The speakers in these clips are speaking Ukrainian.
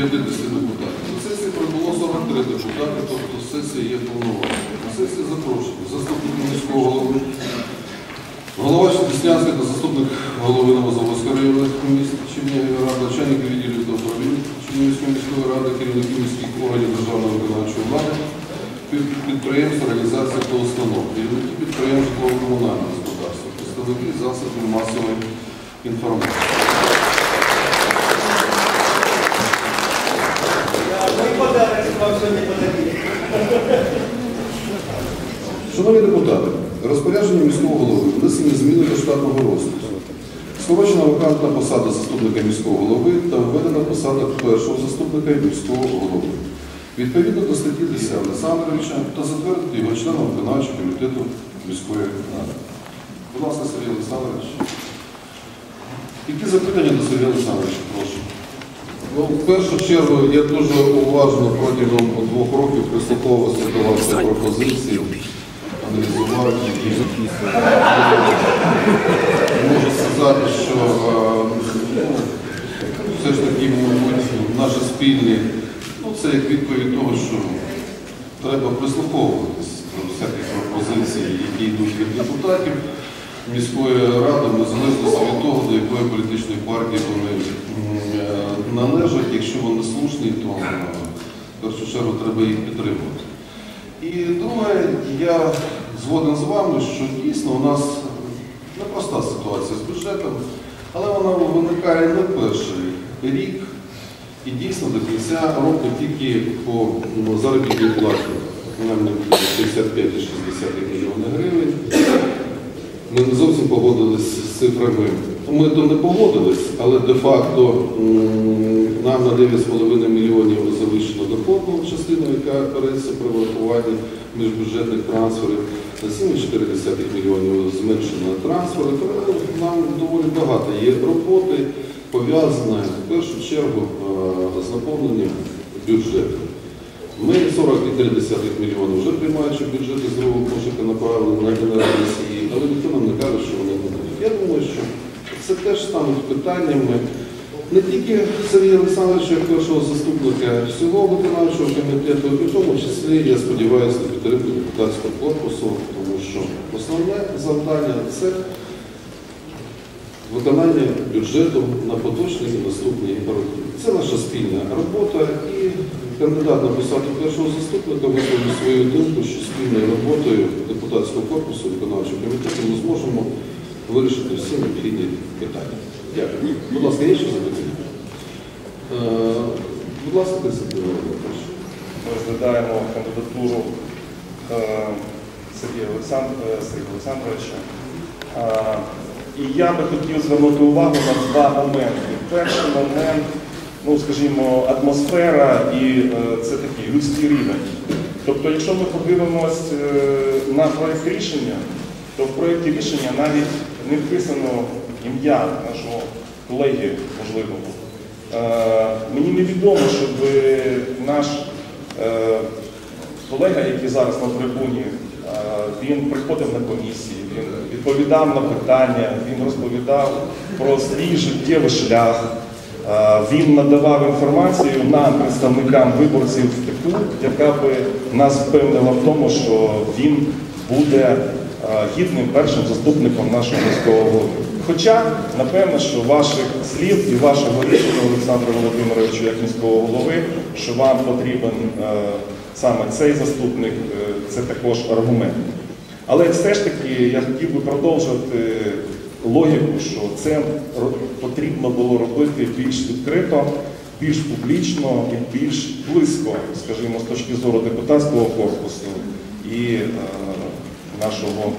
50 депутатів. На сесії прибуло 43 депутати, тобто сесія є повноважена. На сесії запрошені заступник міського голови, голова Деснянська та заступник голови Новозаводської районної комісії Чернігівської ради, начальник відділу та управління Чернігівської міської ради, керівники міських органів державної виконавчої влади, під- підприємств, організацій та установ, керівники підприємств житлово-комунального господарства, представники засобів масової інформації. Шановні депутати, розпорядження міського голови внесені зміни до штатного розпису. Скорочена вакантна посада заступника міського голови та введена посада першого заступника міського голови. Відповідно до статті 10 Олександровича та затвердити його членом виконавчого комітету міської ради. Будь ласка, Сергій Олександрович. Які запитання до Сергія Олександровича, прошу. Ну, в першу чергу я дуже уважно протягом двох років прислуховувався до вашої пропозиції, аналізував їх. Можу сказати, що е, ну, все ж таки, мабуть, наші спільні, ну це як відповідь того, що треба прислуховуватись до всяких пропозицій, які йдуть від депутатів міської ради, незалежно від того, до якої політичної партії вони е, належать. Якщо вони слушні, то е, в першу чергу треба їх підтримувати. І друге, я згоден з вами, що дійсно у нас непроста ситуація з бюджетом, але вона виникає не перший рік і дійсно до кінця року тільки по ну, заробітній платі нам 65-60 мільйонів гривень. Ми не зовсім погодились з цифрами. Ми то не погодились, але де-факто нам на 9,5 мільйонів залишено доходну частину, яка береться при врахуванні міжбюджетних трансферів. На 7,4 мільйонів зменшено трансфери. Нам доволі багато є роботи, пов'язаної в першу чергу з наповненням бюджету. Ми 40,3 мільйони вже приймаючи бюджети з другого кошика направили на генеральні сії, але ніхто нам не каже, що вони будуть. Я думаю, що це теж стануть питаннями не тільки Сергія Олександровича, як першого заступника всього виконавчого комітету, і в тому числі, я сподіваюся, підтримку депутатського корпусу, тому що основне завдання це виконання бюджету на поточні і наступні роки. Це наша спільна робота і кандидат на посаду першого заступника висловив свою думку, що спільною роботою депутатського корпусу виконавчого комітету ми зможемо вирішити всі необхідні питання. Дякую. Будь ласка, є ще запитання? Е, Будь ласка, Олександр Володимирович. розглядаємо кандидатуру е, е, Сергія Олександровича. І я би хотів звернути увагу на два моменти. Перший момент, ну скажімо, атмосфера і е, це такий людський рівень. Тобто, якщо ми подивимось е, на проєкт рішення, то в проєкті рішення навіть не вписано ім'я нашого колеги, можливо. Е, Мені невідомо, щоб наш колега, який зараз на трибуні, він приходив на комісії, він відповідав на питання, він розповідав про свій життєвий шлях. Він надавав інформацію нам, представникам виборців, таку, яка би нас впевнила в тому, що він буде гідним першим заступником нашого міського голови. Хоча, напевно, що ваших слів і вашого рішення, Олександра Володимировичу, як міського голови, що вам потрібен саме цей заступник, е, це також аргумент. Але все ж таки я хотів би продовжити логіку, що це потрібно було робити більш відкрито, більш публічно і більш близько, скажімо, з точки зору депутатського корпусу і е, нашого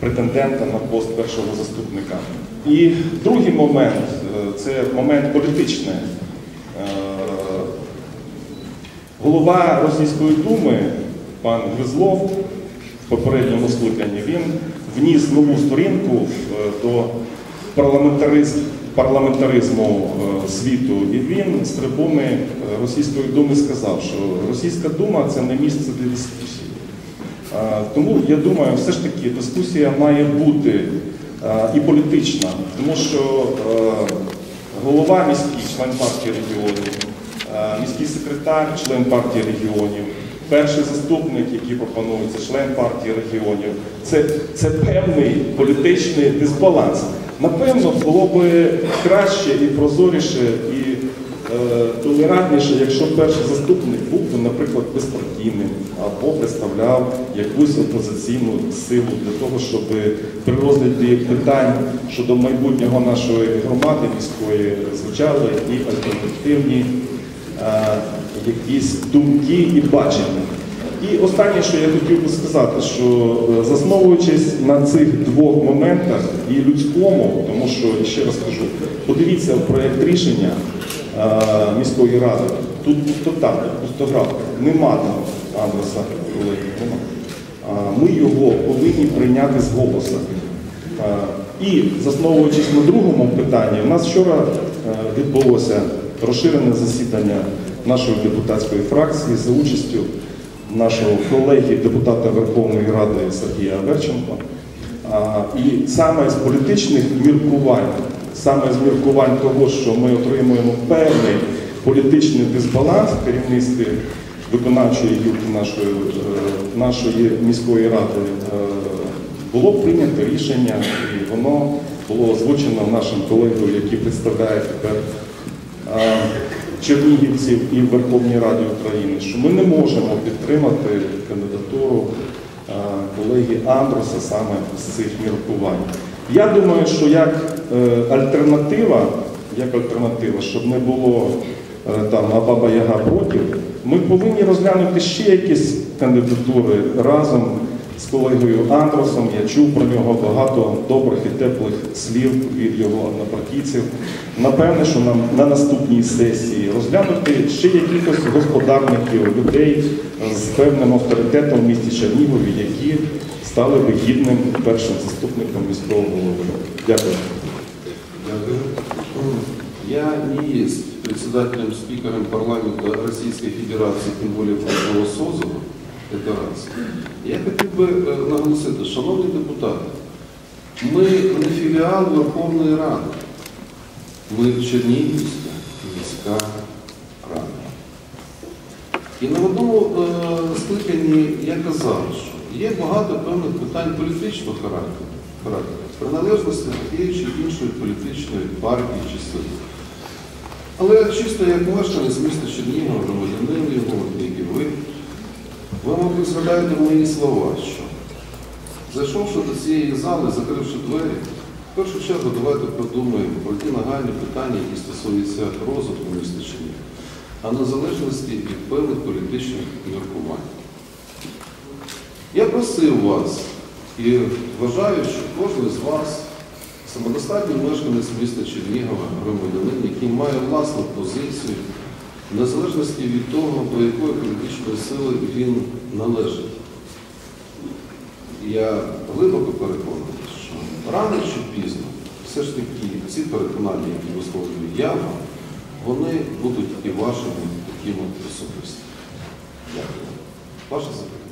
претендента на пост першого заступника. І другий момент е, це момент політичний. Е, Голова Російської думи, пан Гризлов, попередньому скликанні, він вніс нову сторінку е, до парламентаризм, парламентаризму е, світу, і він з трибуни е, Російської думи сказав, що Російська дума це не місце для дискусії. Е, Тому я думаю, все ж таки дискусія має бути і політична, тому що голова міський, член партії регіонів, міський секретар, член партії регіонів, перший заступник, який пропонується, член партії регіонів. Це, це певний політичний дисбаланс. Напевно, було би краще і прозоріше, і е, толерантніше, якщо перший заступник був би, наприклад, безпартійним або представляв якусь опозиційну силу для того, щоб при розгляді питань щодо майбутнього нашої громади міської звучали і альтернативні е, якісь думки і бачення. І останнє, що я хотів би сказати, що е, засновуючись на цих двох моментах і людському, тому що ще раз кажу, подивіться проєкт рішення е, міської ради. Тут пустота, пустоград, нема там адреса. А, Ми його повинні прийняти з голосу. Е, І засновуючись на другому питанні, у нас вчора відбулося розширене засідання нашої депутатської фракції за участю нашого колеги, депутата Верховної Ради Сергія Аверченко. А, І саме з політичних міркувань, саме з міркувань того, що ми отримуємо певний політичний дисбаланс в керівництві виконавчої гілки нашої, е, нашої міської ради, е, було прийнято рішення, і воно було озвучено нашим колегою, який представляє тепер е, чернігівців і в Верховній Раді України, що ми не можемо підтримати кандидатуру е, колеги Андроса саме з цих міркувань. Я думаю, що як е, альтернатива, як альтернатива, щоб не було е, там а баба Яга проти, ми повинні розглянути ще якісь кандидатури разом з колегою Андросом. Я чув про нього багато добрих і теплих слів від його однопартійців. Напевне, що нам на наступній сесії розглянути ще якихось господарників, людей з певним авторитетом в місті Чернігові, які стали би гідним першим заступником міського голови. Дякую. Дякую. Я не есть председателем, спикером парламента Российской Федерации, тем более Французского Созова Федерации. Я хотів би е, наголосити, шановні депутати, ми не філіал Верховної Ради. Ми Чернігівська міська рада. І на одному е, скликанні я казав, що є багато певних питань політичного характеру, характеру приналежності тієї чи іншої політичної партії чи сили. Але чисто як мешканець міста Чернігова, громадянин його, як і ви, ви, мабуть, згадаєте мої слова, що зайшовши до цієї зали, закривши двері, в першу чергу давайте подумаємо про ті нагальні питання, які стосуються розвитку міста Чернігова, а незалежності від певних політичних міркувань. Я просив вас і вважаю, що кожен з вас самодостатній мешканець міста Чернігова, громадянин, який має власну позицію, в незалежності від того, до якої політичної сили він належить. Я глибоко переконаний, що рано чи пізно все ж таки ці переконання, які висловлюю я вам, вони будуть і вашими такими особистими. Дякую. Ваше запитання.